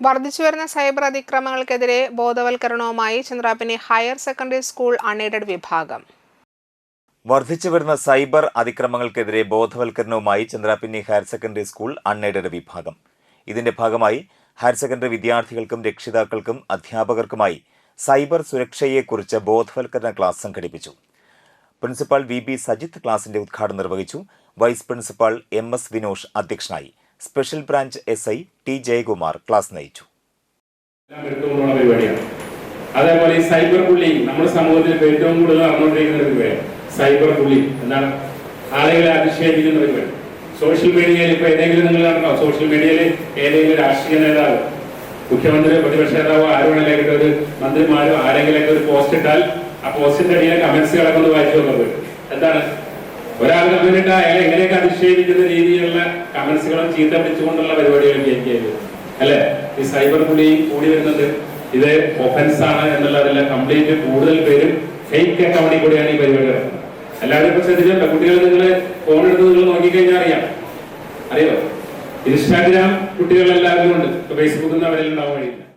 വർദ്ധിച്ചുവരുന്ന സൈബർ അതിക്രമങ്ങൾക്കെതിരെ ബോധവൽക്കരണവുമായി Chandrapinni higher secondary school unaided വിഭാഗം. വർദ്ധിച്ചു വരുന്ന സൈബർ അതിക്രമങ്ങൾക്കെതിരെ ബോധവൽക്കരണവുമായി Chandrapinni higher secondary school unaided വിഭാഗം. ഇതിന്റെ ഭാഗമായി ഹയർ സെക്കൻഡറി വിദ്യാർത്ഥികൾക്കും രക്ഷിതാക്കൾക്കും അധ്യാപകർക്കുമായി സൈബർ സുരക്ഷയെക്കുറിച്ച് ബോധവൽക്കരണ ക്ലാസ് സംഘടിപ്പിച്ചു. പ്രിൻസിപ്പാൾ വി ബി സജിത്ത് ക്ലാസിന്റെ ഉദ്ഘാടനം നിർവഹിച്ചു. Vice principal M S Vinosh അധ്യക്ഷനായി. Special branch S I T Jayakumar class നയിച്ചു. അതേപോലെ ഈ സൈബർ ബുള്ളിങ് നമ്മുടെ സമൂഹത്തിൽ ഏറ്റവും കൂടുതൽ നടന്നുകൊണ്ടിരിക്കുന്ന ഒരു പരിപാടി. സൈബർ ബുള്ളിങ് എന്താണ്? ആളുകളെ അധിക്ഷേപിക്കുന്ന പരിപാടി. സോഷ്യൽ മീഡിയയിൽ ഇപ്പൊ ഏതെങ്കിലും നിങ്ങൾ കണ്ടോ സോഷ്യൽ മീഡിയയിൽ ഏതെങ്കിലും രാഷ്ട്രീയ നേതാവ് മുഖ്യമന്ത്രി പ്രതിപക്ഷ നേതാവ് ആരോണെങ്കിലൊക്കെ ഒരു മന്ത്രിമാരോ ആരെങ്കിലൊക്കെ ഒരു പോസ്റ്റ് ഇട്ടാൽ ആ പോസ്റ്റിന്റെ അടിയിലെ കമന്റ്സ് കിടക്കുന്നത് വായിച്ചു വന്നത് എന്താണ്? ഇട്ടാൽ അയാളെ എങ്ങനെയൊക്കെ അധിക്ഷേപിക്കുന്ന രീതിയിലുള്ള കമന്റ്സുകളും ചീത്ത പിടിച്ചുകൊണ്ടുള്ള പരിപാടികളൊക്കെ എനിക്ക് അല്ലെ? ഈ സൈബർ ബുള്ളിങ് കൂടി വരുന്നത് ഇത് ഒഫൻസ് ആണ് എന്നുള്ളതല്ല കംപ്ലീറ്റ് കൂടുതൽ പേരും ഫേക്ക് അക്കൗണ്ടിൽ കൂടിയാണ് ഈ പരിപാടി നടക്കുന്നത്. എല്ലാവരും ഇപ്പൊ ശ്രദ്ധിച്ചിട്ടുണ്ട് കുട്ടികൾ നിങ്ങൾ ഫോൺ എടുത്ത് നിങ്ങൾ നോക്കിക്കഴിഞ്ഞാൽ അറിയാം. അറിയോ ഇൻസ്റ്റാഗ്രാം കുട്ടികൾ എല്ലാവരും ഉണ്ട് ഫേസ്ബുക്കിൽ നിന്ന് അവരെല്ലാം ഉണ്ടാവാൻ കഴിയില്ല